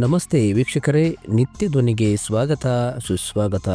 ನಮಸ್ತೆ ವೀಕ್ಷಕರೇ, ನಿತ್ಯ ಧ್ವನಿಗೆ ಸ್ವಾಗತ, ಸುಸ್ವಾಗತ.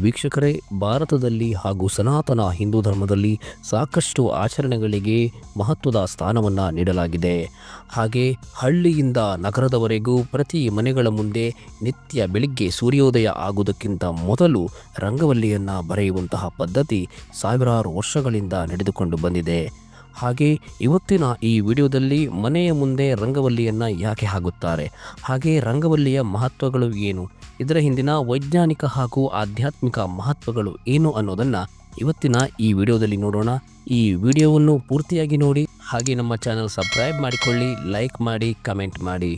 ವೀಕ್ಷಕರೇ, ಭಾರತದಲ್ಲಿ ಹಾಗೂ ಸನಾತನ ಹಿಂದೂ ಧರ್ಮದಲ್ಲಿ ಸಾಕಷ್ಟು ಆಚರಣೆಗಳಿಗೆ ಮಹತ್ವದ ಸ್ಥಾನವನ್ನು ನೀಡಲಾಗಿದೆ. ಹಾಗೆ ಹಳ್ಳಿಯಿಂದ ನಗರದವರೆಗೂ ಪ್ರತಿ ಮನೆಗಳ ಮುಂದೆ ನಿತ್ಯ ಬೆಳಿಗ್ಗೆ ಸೂರ್ಯೋದಯ ಆಗುವುದಕ್ಕಿಂತ ಮೊದಲು ರಂಗವಲ್ಲಿಯನ್ನು ಬರೆಯುವಂತಹ ಪದ್ಧತಿ ಸಾವಿರಾರು ವರ್ಷಗಳಿಂದ ನಡೆದುಕೊಂಡು ಬಂದಿದೆ. ಹಾಗೆ ಇವತ್ತಿನ ಈ ವಿಡಿಯೋದಲ್ಲಿ ಮನೆಯ ಮುಂದೆ ರಂಗವಲ್ಲಿಯನ್ನು ಯಾಕೆ ಹಾಕುತ್ತಾರೆ? ಹಾಗೆ ರಂಗವಲ್ಲಿಯ ಮಹತ್ವಗಳು ಏನು? ಇದರ ಹಿಂದಿನ ವೈಜ್ಞಾನಿಕ ಹಾಗೂ ಆಧ್ಯಾತ್ಮಿಕ ಮಹತ್ವಗಳು ಏನು ಅನ್ನೋದನ್ನು ಇವತ್ತಿನ ಈ ವಿಡಿಯೋದಲ್ಲಿ ನೋಡೋಣ. ಈ ವಿಡಿಯೋವನ್ನು ಪೂರ್ತಿಯಾಗಿ ನೋಡಿ, ಹಾಗೆ ನಮ್ಮ ಚಾನಲ್ ಸಬ್ಸ್ಕ್ರೈಬ್ ಮಾಡಿಕೊಳ್ಳಿ, ಲೈಕ್ ಮಾಡಿ, ಕಮೆಂಟ್ ಮಾಡಿ.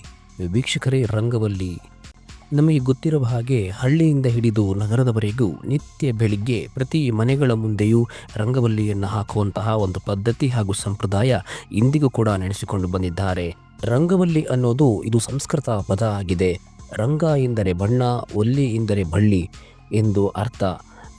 ವೀಕ್ಷಕರೇ, ರಂಗವಲ್ಲಿ. ನಮಗೆ ಗೊತ್ತಿರುವ ಹಾಗೆ ಹಳ್ಳಿಯಿಂದ ಹಿಡಿದು ನಗರದವರೆಗೂ ನಿತ್ಯ ಬೆಳಿಗ್ಗೆ ಪ್ರತಿ ಮನೆಗಳ ಮುಂದೆಯೂ ರಂಗವಲ್ಲಿಯನ್ನು ಹಾಕುವಂತಹ ಒಂದು ಪದ್ಧತಿ ಹಾಗೂ ಸಂಪ್ರದಾಯ ಇಂದಿಗೂ ಕೂಡ ನಡೆಸಿಕೊಂಡು ಬಂದಿದ್ದಾರೆ. ರಂಗವಲ್ಲಿ ಅನ್ನೋದು ಇದು ಸಂಸ್ಕೃತ ಪದ ಆಗಿದೆ. ರಂಗ ಎಂದರೆ ಬಣ್ಣ, ಒಲ್ಲಿ ಎಂದರೆ ಬಳ್ಳಿ ಎಂದು ಅರ್ಥ.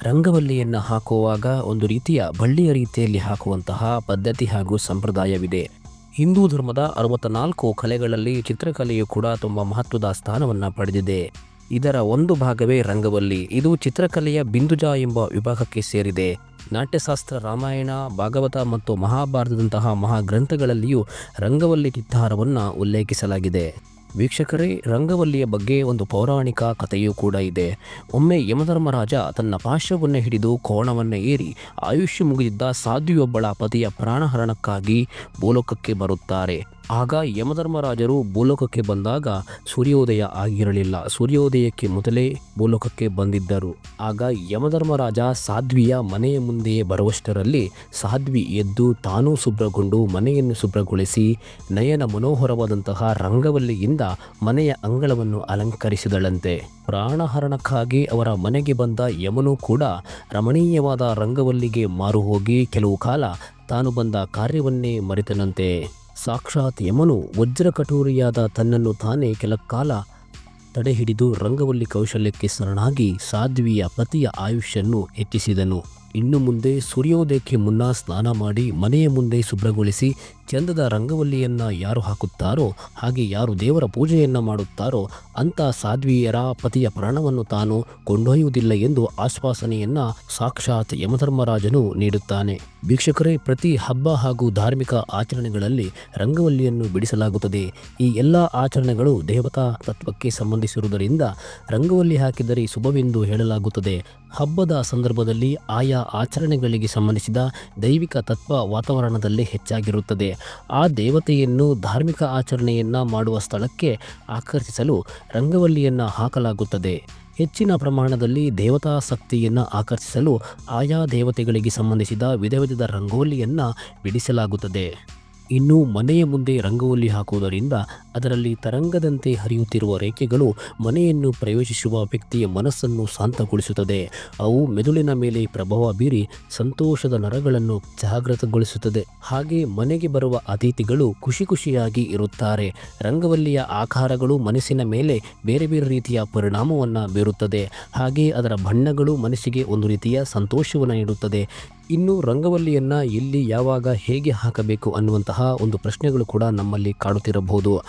ರಂಗವಲ್ಲಿಯನ್ನು ಹಾಕುವಾಗ ಒಂದು ರೀತಿಯ ಬಳ್ಳಿಯ ರೀತಿಯಲ್ಲಿ ಹಾಕುವಂತಹ ಪದ್ಧತಿ ಹಾಗೂ ಸಂಪ್ರದಾಯವಿದೆ. ಹಿಂದೂ ಧರ್ಮದ ಅರವತ್ತ ನಾಲ್ಕು ಕಲೆಗಳಲ್ಲಿ ಚಿತ್ರಕಲೆಯು ಕೂಡ ತುಂಬ ಮಹತ್ವದ ಸ್ಥಾನವನ್ನು ಪಡೆದಿದೆ. ಇದರ ಒಂದು ಭಾಗವೇ ರಂಗವಲ್ಲಿ. ಇದು ಚಿತ್ರಕಲೆಯ ಬಿಂದುಜ ಎಂಬ ವಿಭಾಗಕ್ಕೆ ಸೇರಿದೆ. ನಾಟ್ಯಶಾಸ್ತ್ರ, ರಾಮಾಯಣ, ಭಾಗವತ ಮತ್ತು ಮಹಾಭಾರತದಂತಹ ಮಹಾಗ್ರಂಥಗಳಲ್ಲಿಯೂ ರಂಗವಲ್ಲಿ ಚಿತ್ತಾರವನ್ನು ಉಲ್ಲೇಖಿಸಲಾಗಿದೆ. ವೀಕ್ಷಕರೇ, ರಂಗವಲ್ಲಿಯ ಬಗ್ಗೆ ಒಂದು ಪೌರಾಣಿಕ ಕಥೆಯೂ ಕೂಡ ಇದೆ. ಒಮ್ಮೆ ಯಮಧರ್ಮರಾಜ ತನ್ನ ಪಾಶವನ್ನು ಹಿಡಿದು ಕೋಣವನ್ನು ಏರಿ ಆಯುಷ್ಯ ಮುಗಿದಿದ್ದ ಸಾಧ್ವಿಯೊಬ್ಬಳ ಪತಿಯ ಪ್ರಾಣಹರಣಕ್ಕಾಗಿ ಭೂಲೋಕಕ್ಕೆ ಬರುತ್ತಾರೆ. ಆಗ ಯಮಧರ್ಮರಾಜರು ಭೂಲೋಕಕ್ಕೆ ಬಂದಾಗ ಸೂರ್ಯೋದಯ ಆಗಿರಲಿಲ್ಲ. ಸೂರ್ಯೋದಯಕ್ಕೆ ಮೊದಲೇ ಭೂಲೋಕಕ್ಕೆ ಬಂದಿದ್ದರು. ಆಗ ಯಮಧರ್ಮರಾಜ ಸಾಧ್ವಿಯ ಮನೆಯ ಮುಂದೆಯೇ ಬರುವಷ್ಟರಲ್ಲಿ ಸಾಧ್ವಿ ಎದ್ದು ತಾನೂ ಶುಭ್ರಗೊಂಡು ಮನೆಯನ್ನು ಶುಭ್ರಗೊಳಿಸಿ ನಯನ ಮನೋಹರವಾದಂತಹ ರಂಗವಲ್ಲಿಯಿಂದ ಮನೆಯ ಅಂಗಳವನ್ನು ಅಲಂಕರಿಸಿದಳಂತೆ. ಪ್ರಾಣಹರಣಕ್ಕಾಗಿ ಅವರ ಮನೆಗೆ ಬಂದ ಯಮನು ಕೂಡ ರಮಣೀಯವಾದ ರಂಗವಲ್ಲಿಗೆ ಮಾರು ಹೋಗಿ ಕೆಲವು ಕಾಲ ತಾನು ಬಂದ ಕಾರ್ಯವನ್ನೇ ಮರೆತನಂತೆ. ಸಾಕ್ಷಾತ್ ಯಮನು ವಜ್ರಕಟೋರಿಯಾದ ತನ್ನನ್ನು ತಾನೇ ಕೆಲ ಕಾಲ ತಡೆಹಿಡಿದು ರಂಗವಲ್ಲಿ ಕೌಶಲ್ಯಕ್ಕೆ ಸರಣಾಗಿ ಸಾಧ್ವಿಯ ಪತಿಯ ಆಯುಷ್ಯನ್ನು ಹೆಚ್ಚಿಸಿದನು. ಇನ್ನು ಮುಂದೆ ಸೂರ್ಯೋದಯಕ್ಕೆ ಮುನ್ನ ಸ್ನಾನ ಮಾಡಿ ಮನೆಯ ಮುಂದೆ ಶುಭ್ರಗೊಳಿಸಿ ಚಂದದ ರಂಗವಲ್ಲಿಯನ್ನು ಯಾರು ಹಾಕುತ್ತಾರೋ, ಹಾಗೆ ಯಾರು ದೇವರ ಪೂಜೆಯನ್ನು ಮಾಡುತ್ತಾರೋ, ಅಂಥ ಸಾಧ್ವಿಯರ ಪತಿಯ ಪ್ರಾಣವನ್ನು ತಾನು ಕೊಂಡೊಯ್ಯುವುದಿಲ್ಲ ಎಂದು ಆಶ್ವಾಸನೆಯನ್ನು ಸಾಕ್ಷಾತ್ ಯಮಧರ್ಮರಾಜನು ನೀಡುತ್ತಾನೆ. ವೀಕ್ಷಕರೇ, ಪ್ರತಿ ಹಬ್ಬ ಹಾಗೂ ಧಾರ್ಮಿಕ ಆಚರಣೆಗಳಲ್ಲಿ ರಂಗವಲ್ಲಿಯನ್ನು ಬಿಡಿಸಲಾಗುತ್ತದೆ. ಈ ಎಲ್ಲ ಆಚರಣೆಗಳು ದೇವತಾ ತತ್ವಕ್ಕೆ ಸಂಬಂಧಿಸಿರುವುದರಿಂದ ರಂಗವಲ್ಲಿ ಹಾಕಿದರೆ ಶುಭವೆಂದು ಹೇಳಲಾಗುತ್ತದೆ. ಹಬ್ಬದ ಸಂದರ್ಭದಲ್ಲಿ ಆಯಾ ಆಚರಣೆಗಳಿಗೆ ಸಂಬಂಧಿಸಿದ ದೈವಿಕ ತತ್ವ ವಾತಾವರಣದಲ್ಲಿ ಹೆಚ್ಚಾಗಿರುತ್ತದೆ. ಆ ದೇವತೆಯನ್ನು ಧಾರ್ಮಿಕ ಆಚರಣೆಯನ್ನು ಮಾಡುವ ಸ್ಥಳಕ್ಕೆ ಆಕರ್ಷಿಸಲು ರಂಗವಲ್ಲಿಯನ್ನು ಹಾಕಲಾಗುತ್ತದೆ. ಹೆಚ್ಚಿನ ಪ್ರಮಾಣದಲ್ಲಿ ದೇವತಾ ಶಕ್ತಿಯನ್ನು ಆಕರ್ಷಿಸಲು ಆಯಾ ದೇವತೆಗಳಿಗೆ ಸಂಬಂಧಿಸಿದ ವಿಧ ವಿಧದ ರಂಗೋಲಿಯನ್ನು ಬಿಡಿಸಲಾಗುತ್ತದೆ. ಇನ್ನು ಮನೆಯ ಮುಂದೆ ರಂಗವಲ್ಲಿ ಹಾಕುವುದರಿಂದ ಅದರಲ್ಲಿ ತರಂಗದಂತೆ ಹರಿಯುತ್ತಿರುವ ರೇಖೆಗಳು ಮನೆಯನ್ನು ಪ್ರವೇಶಿಸುವ ವ್ಯಕ್ತಿಯ ಮನಸ್ಸನ್ನು ಶಾಂತಗೊಳಿಸುತ್ತದೆ. ಅವು ಮೆದುಳಿನ ಮೇಲೆ ಪ್ರಭಾವ ಬೀರಿ ಸಂತೋಷದ ನರಗಳನ್ನು ಜಾಗೃತಗೊಳಿಸುತ್ತದೆ. ಹಾಗೆ ಮನೆಗೆ ಬರುವ ಅತಿಥಿಗಳು ಖುಷಿ ಖುಷಿಯಾಗಿ ಇರುತ್ತಾರೆ. ರಂಗವಲ್ಲಿಯ ಆಕಾರಗಳು ಮನಸ್ಸಿನ ಮೇಲೆ ಬೇರೆ ಬೇರೆ ರೀತಿಯ ಪರಿಣಾಮವನ್ನು ಬೀರುತ್ತದೆ. ಹಾಗೆ ಅದರ ಬಣ್ಣಗಳು ಮನಸ್ಸಿಗೆ ಒಂದು ರೀತಿಯ ಸಂತೋಷವನ್ನು ನೀಡುತ್ತದೆ. ಇನ್ನು ರಂಗವಲ್ಲಿಯನ್ನು ಎಲ್ಲಿ ಯಾವಾಗ ಹೇಗೆ ಹಾಕಬೇಕು ಅನ್ನುವಂತಹ ಒಂದು ಪ್ರಶ್ನೆಗಳು ಕೂಡ ನಮ್ಮಲ್ಲಿ ಕಾಡುತ್ತಿರಬಹುದು.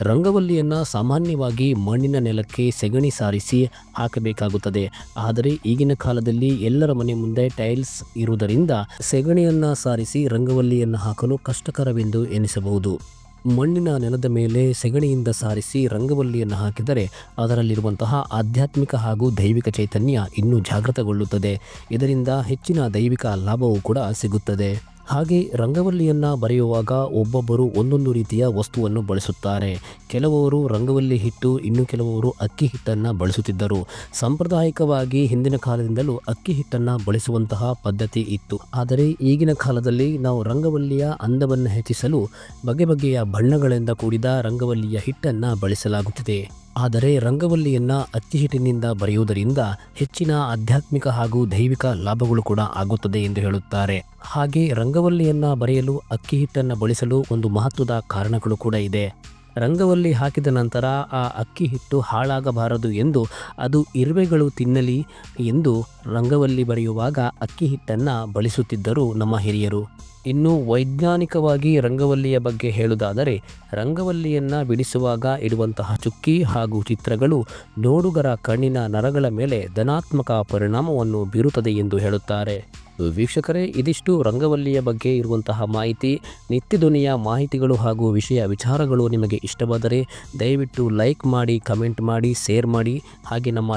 ರಂಗವಲ್ಲಿಯನ್ನು ಸಾಮಾನ್ಯವಾಗಿ ಮಣ್ಣಿನ ನೆಲಕ್ಕೆ ಸೆಗಣಿ ಸಾರಿಸಿ ಹಾಕಬೇಕಾಗುತ್ತದೆ. ಆದರೆ ಈಗಿನ ಕಾಲದಲ್ಲಿ ಎಲ್ಲರ ಮನೆ ಮುಂದೆ ಟೈಲ್ಸ್ ಇರುವುದರಿಂದ ಸೆಗಣಿಯನ್ನು ಸಾರಿಸಿ ರಂಗವಲ್ಲಿಯನ್ನು ಹಾಕಲು ಕಷ್ಟಕರವೆಂದು ಎನಿಸಬಹುದು. ಮಣ್ಣಿನ ನೆಲದ ಮೇಲೆ ಸೆಗಣಿಯಿಂದ ಸಾರಿಸಿ ರಂಗವಲ್ಲಿಯನ್ನು ಹಾಕಿದರೆ ಅದರಲ್ಲಿರುವಂತಹ ಆಧ್ಯಾತ್ಮಿಕ ಹಾಗೂ ದೈವಿಕ ಚೈತನ್ಯ ಇನ್ನೂ ಜಾಗೃತಗೊಳ್ಳುತ್ತದೆ. ಇದರಿಂದ ಹೆಚ್ಚಿನ ದೈವಿಕ ಲಾಭವೂ ಕೂಡ ಸಿಗುತ್ತದೆ. ಹಾಗೆ ರಂಗವಲ್ಲಿಯನ್ನು ಬರೆಯುವಾಗ ಒಬ್ಬೊಬ್ಬರು ಒಂದೊಂದು ರೀತಿಯ ವಸ್ತುವನ್ನು ಬಳಸುತ್ತಾರೆ. ಕೆಲವರು ರಂಗವಲ್ಲಿ ಹಿಟ್ಟು, ಇನ್ನು ಕೆಲವರು ಅಕ್ಕಿ ಹಿಟ್ಟನ್ನು ಬಳಸುತ್ತಿದ್ದರು. ಸಾಂಪ್ರದಾಯಿಕವಾಗಿ ಹಿಂದಿನ ಕಾಲದಿಂದಲೂ ಅಕ್ಕಿ ಹಿಟ್ಟನ್ನು ಬಳಸುವಂತಹ ಪದ್ಧತಿ ಇತ್ತು. ಆದರೆ ಈಗಿನ ಕಾಲದಲ್ಲಿ ನಾವು ರಂಗವಲ್ಲಿಯ ಅಂದವನ್ನು ಹೆಚ್ಚಿಸಲು ಬಗೆ ಬಗೆಯ ಬಣ್ಣಗಳಿಂದ ಕೂಡಿದ ರಂಗವಲ್ಲಿಯ ಹಿಟ್ಟನ್ನು ಬಳಸಲಾಗುತ್ತಿದೆ. ಆದರೆ ರಂಗವಲ್ಲಿಯನ್ನು ಅಕ್ಕಿ ಹಿಟ್ಟಿನಿಂದ ಬರೆಯುವುದರಿಂದ ಹೆಚ್ಚಿನ ಆಧ್ಯಾತ್ಮಿಕ ಹಾಗೂ ದೈವಿಕ ಲಾಭಗಳು ಕೂಡ ಆಗುತ್ತದೆ ಎಂದು ಹೇಳುತ್ತಾರೆ. ಹಾಗೆ ರಂಗವಲ್ಲಿಯನ್ನು ಬರೆಯಲು ಅಕ್ಕಿ ಹಿಟ್ಟನ್ನು ಬಳಸಲು ಒಂದು ಮಹತ್ವದ ಕಾರಣಗಳು ಕೂಡ ಇದೆ. ರಂಗವಲ್ಲಿ ಹಾಕಿದ ನಂತರ ಆ ಅಕ್ಕಿ ಹಿಟ್ಟು ಹಾಳಾಗಬಾರದು ಎಂದು ಅದು ಇರುವೆಗಳು ತಿನ್ನಲಿ ಎಂದು ರಂಗವಲ್ಲಿ ಬರೆಯುವಾಗ ಅಕ್ಕಿ ಹಿಟ್ಟನ್ನು ಬಳಸುತ್ತಿದ್ದರು ನಮ್ಮ ಹಿರಿಯರು. ಇನ್ನು ವೈಜ್ಞಾನಿಕವಾಗಿ ರಂಗವಲ್ಲಿಯ ಬಗ್ಗೆ ಹೇಳುವುದಾದರೆ, ರಂಗವಲ್ಲಿಯನ್ನು ಬಿಡಿಸುವಾಗ ಇಡುವಂತಹ ಚುಕ್ಕಿ ಹಾಗೂ ಚಿತ್ರಗಳು ನೋಡುಗರ ಕಣ್ಣಿನ ನರಗಳ ಮೇಲೆ ಧನಾತ್ಮಕ ಪರಿಣಾಮವನ್ನು ಬೀರುತ್ತದೆ ಎಂದು ಹೇಳುತ್ತಾರೆ. ವೀಕ್ಷಕರೇ, ಇದಿಷ್ಟು ರಂಗವಲ್ಲಿಯ ಬಗ್ಗೆ ಇರುವಂತಹ ಮಾಹಿತಿ. ನಿತ್ಯ ಧ್ವನಿಯ ಮಾಹಿತಿಗಳು ಹಾಗೂ ವಿಷಯ ವಿಚಾರಗಳು ನಿಮಗೆ ಇಷ್ಟವಾದರೆ ದಯವಿಟ್ಟು ಲೈಕ್ ಮಾಡಿ, ಕಮೆಂಟ್ ಮಾಡಿ, ಶೇರ್ ಮಾಡಿ. ಹಾಗೆ ನಮ್ಮ